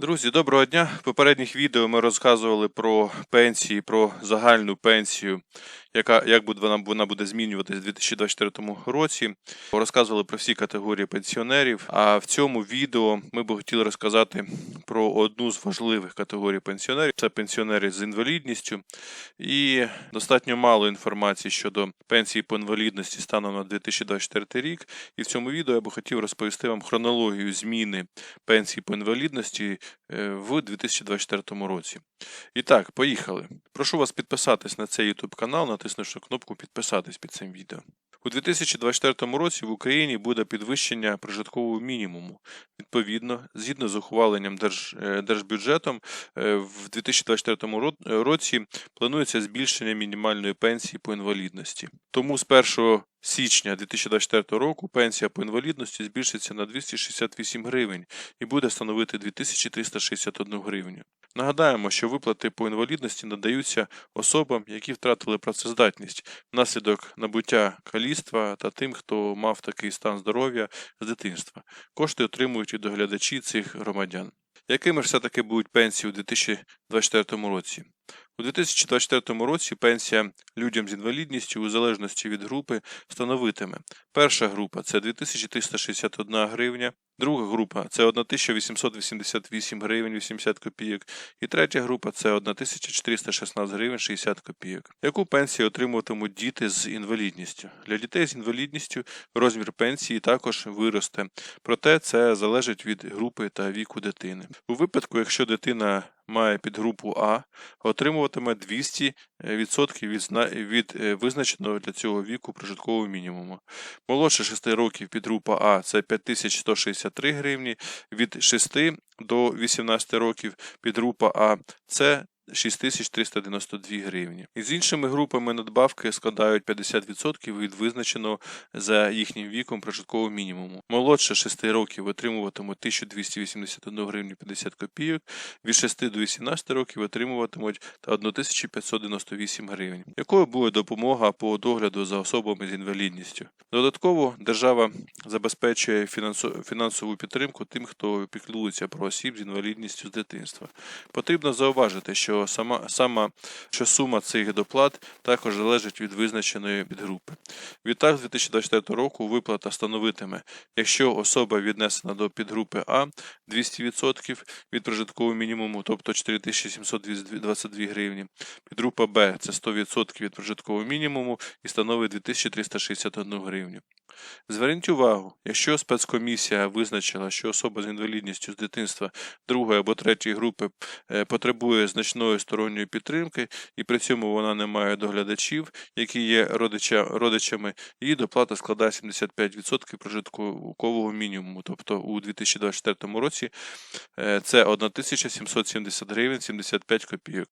Друзі, доброго дня. В попередніх відео ми розказували про пенсії, про загальну пенсію, яка як буде вона, вона буде змінюватись у 2024 році. Розказували про всі категорії пенсіонерів. А в цьому відео ми б хотіли розказати про одну з важливих категорій пенсіонерів це пенсіонери з інвалідністю. І достатньо мало інформації щодо пенсії по інвалідності станом на 2024 рік. І в цьому відео я би хотів розповісти вам хронологію зміни пенсії по інвалідності е, в 2024 році. І так, поїхали. Прошу вас підписатись на цей YouTube канал, натиснувши кнопку підписатись під цим відео. У 2024 році в Україні буде підвищення прожиткового мінімуму. Відповідно, згідно з ухваленням держ, е, держбюджетом, е, в 2024 році планується збільшення мінімальної пенсії по інвалідності. Тому з 1 січня 2024 року пенсія по інвалідності збільшиться на 268 гривень і буде становити 2361 гривню. Нагадаємо, що виплати по інвалідності надаються особам, які втратили працездатність внаслідок набуття каліцтва та тим, хто мав такий стан здоров'я з дитинства. Кошти отримують і доглядачі цих громадян. Якими ж все-таки будуть пенсії у 2024 році? У 2024 році пенсія людям з інвалідністю у залежності від групи становитиме перша група це 2361 гривня, друга група це 1888 гривень 80 копійок, і третя група це 1416 гривень 60 копійок. Яку пенсію отримуватимуть діти з інвалідністю? Для дітей з інвалідністю розмір пенсії також виросте, проте це залежить від групи та віку дитини. У випадку, якщо дитина має підгрупу А, отримуватиме 200% від, від е, визначеного для цього віку прожиткового мінімуму. Молодше 6 років підгрупа А це 5163 гривні, від 6 до 18 років підгрупа А це 6392 гривні. І з іншими групами надбавки складають 50% від визначеного за їхнім віком прожиткового мінімуму. Молодше 6 років отримуватимуть 1281 гривню 50 копійок, від 6 до 18 років отримуватимуть 1598 гривень. Якою буде допомога по догляду за особами з інвалідністю? Додатково держава забезпечує фінансову підтримку тим, хто піклується про осіб з інвалідністю з дитинства. Потрібно зауважити, що сама, сама що сума цих доплат також залежить від визначеної підгрупи. Відтак, з 2024 року виплата становитиме, якщо особа віднесена до підгрупи А 200% від прожиткового мінімуму, тобто 4722 гривні. Підгрупа Б це 100% від прожиткового мінімуму і становить 2361 гривню. Зверніть увагу, якщо спецкомісія визначила, що особа з інвалідністю з дитинства другої або третьої групи е, потребує значної сторонньої підтримки, і при цьому вона не має доглядачів, які є родича, родичами, її доплата складає 75% прожиткового мінімуму. Тобто у 2024 році е, це 1770 гривень 75 копійок.